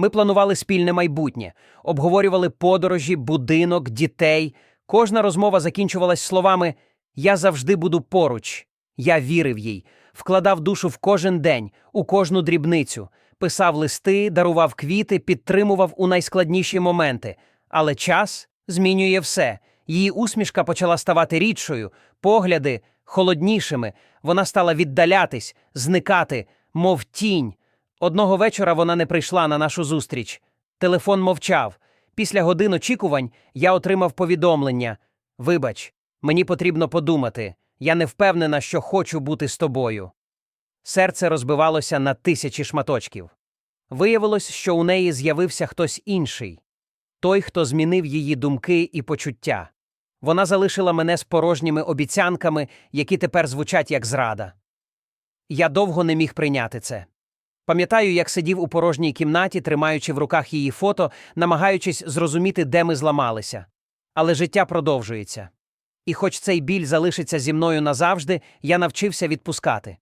Ми планували спільне майбутнє, обговорювали подорожі, будинок, дітей. Кожна розмова закінчувалась словами Я завжди буду поруч. Я вірив їй, вкладав душу в кожен день, у кожну дрібницю, писав листи, дарував квіти, підтримував у найскладніші моменти. Але час змінює все. Її усмішка почала ставати рідшою, погляди холоднішими. Вона стала віддалятись, зникати, мов тінь. Одного вечора вона не прийшла на нашу зустріч. Телефон мовчав. Після годин очікувань я отримав повідомлення: Вибач, мені потрібно подумати. Я не впевнена, що хочу бути з тобою. Серце розбивалося на тисячі шматочків. Виявилось, що у неї з'явився хтось інший той, хто змінив її думки і почуття. Вона залишила мене з порожніми обіцянками, які тепер звучать як зрада. Я довго не міг прийняти це. Пам'ятаю, як сидів у порожній кімнаті, тримаючи в руках її фото, намагаючись зрозуміти, де ми зламалися. Але життя продовжується. І хоч цей біль залишиться зі мною назавжди, я навчився відпускати.